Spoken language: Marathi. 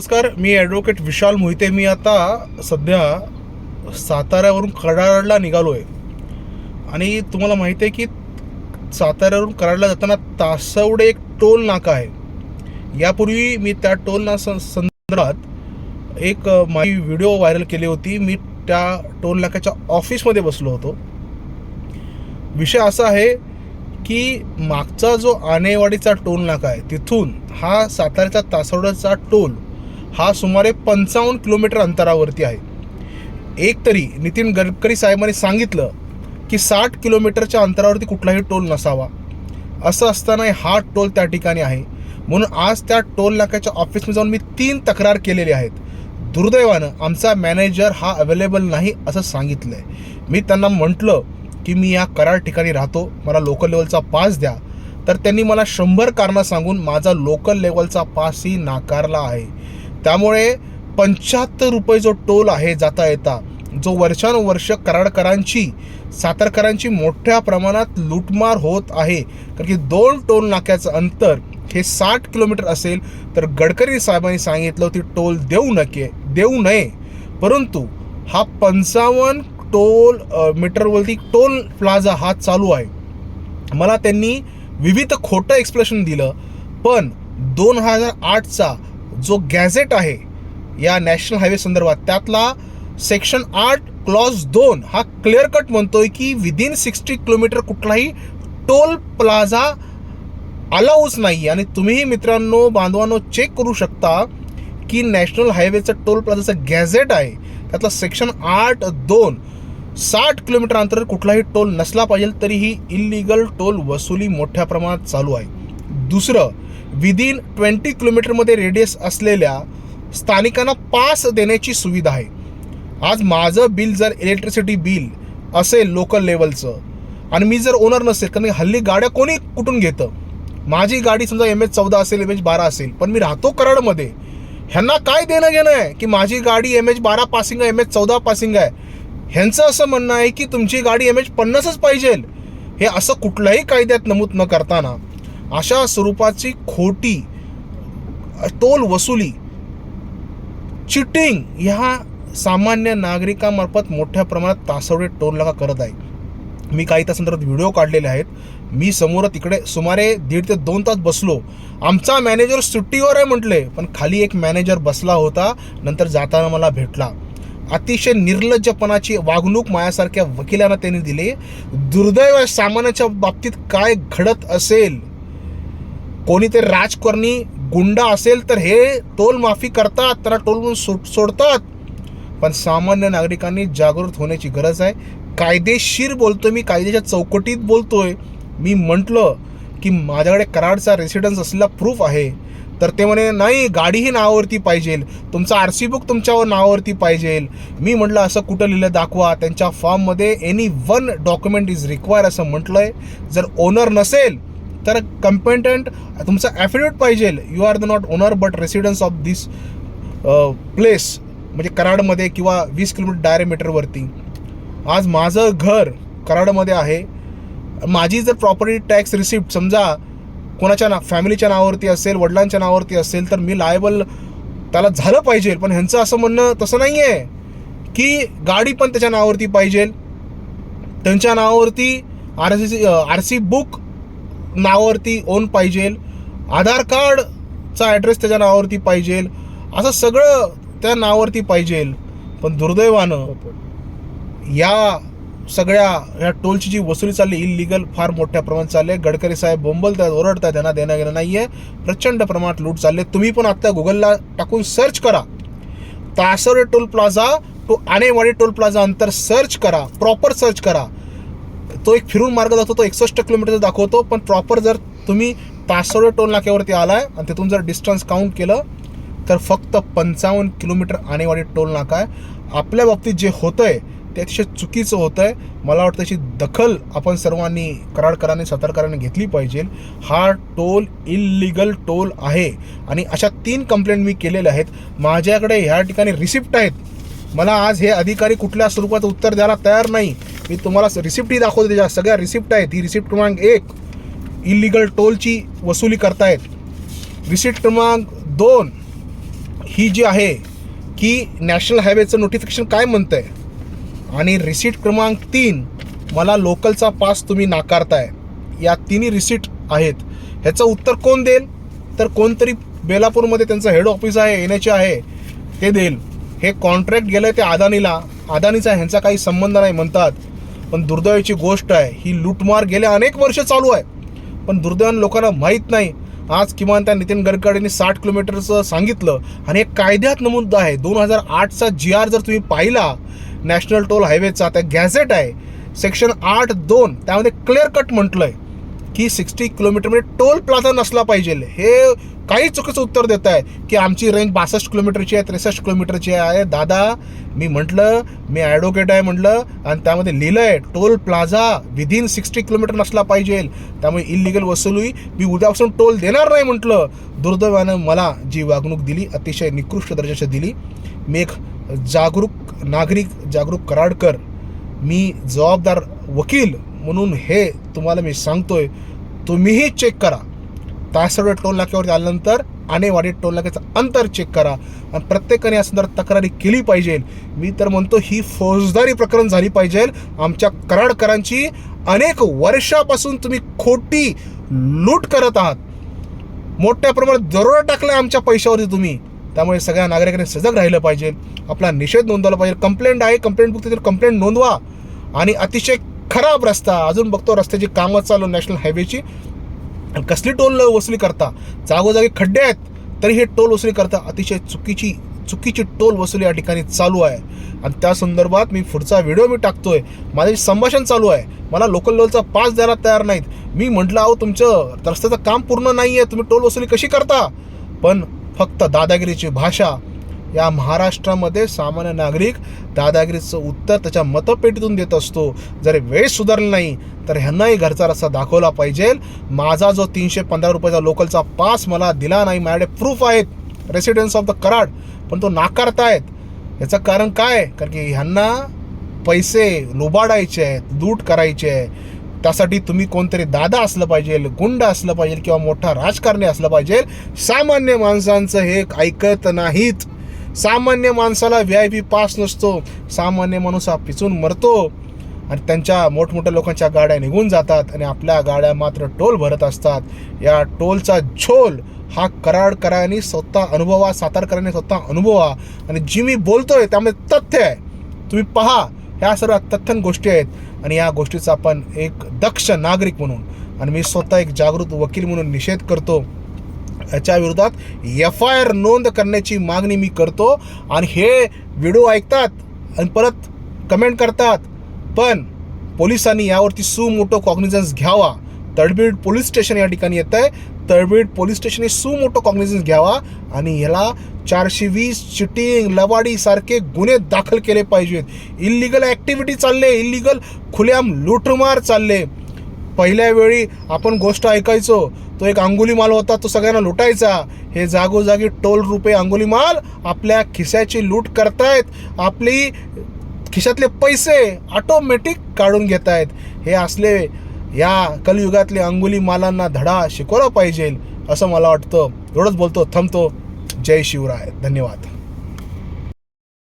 नमस्कार मी ॲडव्होकेट विशाल मोहिते. मी आता सध्या साताऱ्यावरून कराडला निघालो आहे आणि तुम्हाला माहिती आहे की साताऱ्यावरून कराडला जाताना तासवडे एक टोल नाका आहे. यापूर्वी मी त्या टोल ना संदर्भात एक माझी व्हिडिओ व्हायरल केली होती. मी त्या टोल नाक्याच्या ऑफिसमध्ये बसलो होतो. विषय असा आहे की मागचा जो आनेवाडीचा टोल नाका आहे तिथून हा साताऱ्याचा तासवड्याचा टोल हा सुमारे पंचावन्न किलोमीटर अंतरावरती आहे. एक तरी नितीन गडकरी साहेबांनी सांगितलं की साठ किलोमीटरच्या अंतरावरती कुठलाही टोल नसावा. असं असताना हा टोल त्या ठिकाणी आहे. म्हणून आज त्या टोल नाक्याच्या ऑफिसमध्ये जाऊन मी तीन तक्रार केलेली आहेत. दुर्दैवानं आमचा मॅनेजर हा अवेलेबल नाही असं सांगितलं आहे मी त्यांना म्हटलं की मी या करार ठिकाणी राहतो मला लोकल लेवलचा पास द्या. तर त्यांनी मला शंभर कारणं सांगून माझा लोकल लेवलचा पासही नाकारला आहे. त्यामुळे पंच्याहत्तर रुपये जो टोल आहे जाता येता जो वर्षानुवर्ष कराडकरांची सातारकरांची मोठ्या प्रमाणात लूटमार होत आहे कारण की दोन टोल नाक्याचं अंतर हे साठ किलोमीटर असेल तर गडकरी साहेबांनी सांगितलं होती टोल देऊ नके देऊ नये. परंतु हा पंचावन्न टोल मीटरवरती टोल प्लाझा हा चालू आहे. मला त्यांनी विविध खोटं एक्सप्रेशन दिलं पण दोन हजार आठचा जो गॅझेट आहे या नॅशनल हायवे संदर्भात त्यातला सेक्शन आठ क्लॉज दोन हा क्लिअर कट म्हणतोय की विदिन सिक्स्टी किलोमीटर कुठलाही टोल प्लाझा अलाऊच नाही आणि तुम्हीही मित्रांनो बांधवांनो चेक करू शकता की नॅशनल हायवेचं टोल प्लाझाचं गॅझेट आहे. त्यातलं सेक्शन आठ दोन साठ किलोमीटर अंतर कुठलाही टोल नसला पाहिजे तरीही इलिगल टोल वसुली मोठ्या प्रमाणात चालू आहे. दुसरं विदिन ट्वेंटी किलोमीटरमध्ये रेडियस असलेल्या स्थानिकांना पास देण्याची सुविधा आहे. आज माझं बिल जर इलेक्ट्रिसिटी बिल असेल लोकल लेवलचं आणि मी जर ओनर नसेल कारण हल्ली गाड्या कोणी कुठून घेतं? माझी गाडी समजा एम एच चौदा असेल एम एच बारा असेल पण मी राहतो कराडमध्ये. ह्यांना काय देणं घेणं आहे? की माझी गाडी एम एच बारा पासिंग आहे एम एच चौदा पासिंग आहे. ह्यांचं असं म्हणणं आहे की तुमची गाडी एम एच पन्नासच पाहिजे हे असं कुठल्याही कायद्यात नमूद न करताना अशा स्वरूपाची खोटी टोल वसुली चिटिंग ह्या सामान्य नागरिकांमार्फत मोठ्या प्रमाणात तासवडे टोल नाका करत आहे. मी काही तासांतर्गत व्हिडिओ काढलेले आहेत. मी समोर तिकडे सुमारे दीड ते दोन तास बसलो. आमचा मॅनेजर सुट्टीवर आहे म्हटले पण खाली एक मॅनेजर बसला होता नंतर जाताना मला भेटला. अतिशय निर्लज्जपणाची वागणूक माझ्यासारख्या वकिलांना त्यांनी दिली. दुर्दैव सामान्याच्या बाबतीत काय घडत असेल? कोणी ते राजकारणी गुंडा असेल तर हे टोल माफी करतात त्यांना टोल सोड सोडतात. पण सामान्य नागरिकांनी जागृत होण्याची गरज आहे. कायदेशीर बोलतो मी कायद्याच्या चौकटीत बोलतोय. मी म्हटलं की माझ्याकडे कराडचा रेसिडन्स असलेला प्रूफ आहे. तर ते म्हणे नाही गाडीही नावावरती पाहिजे. तुमचं आर सी बुक तुमच्यावर नावावरती पाहिजे. मी म्हटलं असं कुठं लिहिलं? दाखवा. त्यांच्या फॉर्ममध्ये any one document is require असं म्हटलं आहे जर ओनर नसेल तर कंपेटंट तुमचं ॲफिडेविट पाहिजे. You are the not owner but residence of this place म्हणजे कराडमध्ये किंवा वीस किलोमीटर डायरेमीटरवरती आज माझं घर कराडमध्ये आहे. माझी जर प्रॉपर्टी टॅक्स रिसिप्ट समजा कोणाच्या ना फॅमिलीच्या नावावरती असेल वडिलांच्या नावावरती असेल तर मी लायबल त्याला झालं पाहिजे. पण ह्यांचं असं म्हणणं तसं नाही आहे की गाडी पण त्याच्या नावावरती पाहिजे. त्यांच्या नावावरती R C R C book नावावरती ओन पाहिजे. आधार कार्डचा ॲड्रेस त्याच्या नावावरती पाहिजे. असं सगळं त्या नावावरती पाहिजे. पण दुर्दैवानं या सगळ्या या टोलची जी वसुली चालली इलिगल फार मोठ्या प्रमाणात चालली आहे. गडकरी साहेब बोंबलतात ओरडतात त्यांना देणं घेणं नाही आहे प्रचंड प्रमाणात लूट चालले तुम्ही पण आत्ता गुगलला टाकून सर्च करा. तासरे toll plaza to Anewadi toll plaza अंतर सर्च करा. प्रॉपर सर्च करा. तो एक फिरून मार्ग जातो तो एकसष्ट किलोमीटर दाखवतो पण प्रॉपर जर तुम्ही पासवर्ड टोल नाक्यावरती आलाय आणि तिथून जर डिस्टन्स काउंट केलं तर फक्त पंचावन्न किलोमीटर आणेवाडी टोल नाका आहे. आपल्या बाबतीत जे होतंय ते अतिशय चुकीचं होतं आहे मला वाटतं त्याची दखल आपण सर्वांनी कराडकरांनी सातारकरांनी घेतली पाहिजे. हा टोल इलिगल टोल आहे. आणि अशा तीन कंप्लेंट मी केलेल्या आहेत. माझ्याकडे ह्या ठिकाणी रिसिप्ट आहेत. मला आज हे अधिकारी कुठल्या स्वरूपात उत्तर द्यायला तयार नाही. मी तुम्हाला रिसिप्टही दाखवतो त्याच्या सगळ्या रिसिप्ट आहेत ही रिसिप्ट क्रमांक एक इलिगल टोलची वसुली करतायत. रिसिप्ट क्रमांक दोन ही जी आहे की नॅशनल हायवेचं नोटिफिकेशन काय म्हणतं आहे आणि रिसिप्ट क्रमांक तीन मला लोकलचा पास तुम्ही नाकारताय. या तिन्ही रिसिप्ट आहेत. ह्याचं उत्तर कोण देईल? तर कोणतरी बेलापूरमध्ये त्यांचं हेड ऑफिस आहे एन एच आहे ते देईल. हे कॉन्ट्रॅक्ट गेलं ते अदानीला. अदानीचा ह्यांचा काही संबंध नाही म्हणतात. पण दुर्दैवाची गोष्ट आहे ही लूटमार गेल्या अनेक वर्ष चालू आहे. पण दुर्दैवाने लोकांना माहीत नाही. आज किमान त्या नितीन गडकरींनी साठ किलोमीटरचं सांगितलं आणि एक कायद्यात नमूद आहे. दोन हजार आठचा जी आर जर तुम्ही पाहिला नॅशनल टोल हायवेचा त्या गॅझेट आहे. सेक्शन आठ दोन त्यामध्ये क्लिअर कट म्हटलं आहे की सिक्स्टी किलोमीटरमध्ये टोल प्लाझा नसला पाहिजे. हे काही चुकीचं उत्तर देत आहे की आमची रेंज बासष्ट किलोमीटरची आहे त्रेसष्ट किलोमीटरची आहे. दादा मी म्हटलं मी ॲडव्होकेट आहे म्हटलं आणि त्यामध्ये लिहिलं आहे toll plaza within sixty kilometre नसला पाहिजे. त्यामुळे इलिगल वसुली मी उद्यापासून टोल देणार नाही म्हटलं. दुर्दैवानं मला जी वागणूक दिली अतिशय निकृष्ट दर्जाची दिली. मी एक जागरूक नागरिक जागरूक कराडकर मी जबाबदार वकील म्हणून हे तुम्हाला मी सांगतोय. तुम्हीही चेक करा. तासवडे टोल नाक्यावरती आल्यानंतर आणेवाडी टोल नाक्याचं अंतर चेक करा. आणि प्रत्येकाने या संदर्भात तक्रारी केली पाहिजे. मी तर म्हणतो ही फौजदारी प्रकरण झाली पाहिजे. आमच्या कराडकरांची अनेक वर्षापासून तुम्ही खोटी लूट करत आहात. मोठ्या प्रमाणात दरोडा टाकला आमच्या पैशावरती तुम्ही. त्यामुळे सगळ्या नागरिकांनी सजग राहिलं पाहिजे. आपला निषेध नोंदवला पाहिजे. कंप्लेंट आहे कंप्लेंट बुक कंप्लेंट नोंदवा. आणि अतिशय खराब रस्ता. अजून बघतो रस्त्याची कामं चालू नॅशनल हायवेची आणि कसली टोल वसुली करता? जागोजागी खड्डे आहेत तरी हे टोल वसुली करता. अतिशय चुकीची चुकीची टोल वसुली या ठिकाणी चालू आहे. आणि त्या संदर्भात मी पुढचा व्हिडिओ मी टाकतोय. माझे संभाषण चालू आहे मला लोकल लेवलचा पास द्यायला तयार नाहीत. मी म्हटलं अहो तुमचं रस्त्याचं काम पूर्ण नाही आहे तुम्ही टोल वसुली कशी करता? पण फक्त दादागिरीची भाषा या महाराष्ट्रामध्ये सामान्य नागरिक दादागिरीचं उत्तर त्याच्या मतपेटीतून देत असतो. जर वेळ सुधारली नाही तर ह्यांनाही घरचा रस्ता दाखवला पाहिजे. माझा जो तीनशे पंधरा रुपयाचा लोकलचा पास मला दिला नाही माझ्याकडे प्रूफ आहेत. रेसिडेन्स ऑफ द कराड पण तो नाकारतायत याचं कारण काय? कारण की ह्यांना पैसे लुबाडायचे आहेत लूट करायचे आहे त्यासाठी तुम्ही कोणतरी दादा असलं पाहिजे गुंड असलं पाहिजे किंवा मोठा राजकारणी असलं पाहिजे. सामान्य माणसांचं हे ऐकत नाहीत. सामान्य माणसाला व्ही आय पी पास नसतो. सामान्य माणूस हा पिचून मरतो. आणि त्यांच्या मोठमोठ्या लोकांच्या गाड्या निघून जातात आणि आपल्या गाड्या मात्र टोल भरत असतात. या टोलचा झोल हा कराडकरांनी स्वतः अनुभवा सातारकरांनी स्वतः अनुभवा. आणि जी मी बोलतोय त्यामध्ये तथ्य आहे. तुम्ही पहा ह्या सर्व तथ्यन गोष्टी आहेत. आणि या गोष्टीचा आपण एक दक्ष नागरिक म्हणून आणि मी स्वतः एक जागृत वकील म्हणून निषेध करतो. याच्या विरोधात एफ आय आर नोंद करण्याची मागणी मी करतो. आणि हे व्हिडिओ ऐकतात आणि परत कमेंट करतात पण पोलिसांनी यावरती सुमोटो कॉग्निझन्स घ्यावा. तडबीड पोलीस स्टेशन या ठिकाणी येत आहे तडबीड पोलीस स्टेशनने सुमोटो कॉग्निझन्स घ्यावा आणि याला चारशे वीस चिटिंग लवाडी सारखे गुन्हे दाखल केले पाहिजेत. इलिगल ॲक्टिव्हिटी चालले इलिगल खुल्याम लुटमार चालले. पहिल्या वेळी आपण गोष्ट ऐकायचो तो एक अंगुली माल होता तो सगळ्यांना लुटायचा. हे जागोजागी टोल रुपये अंगुली माल आपल्या खिशाची लूट करतायत आपली खिशातले पैसे ऑटोमॅटिक काढून घेत आहेत हे असले या कलियुगातले अंगुली मालांना धडा शिकवला पाहिजे असं मला वाटतं. एवढंच बोलतो थांबतो. जय शिवराय. धन्यवाद.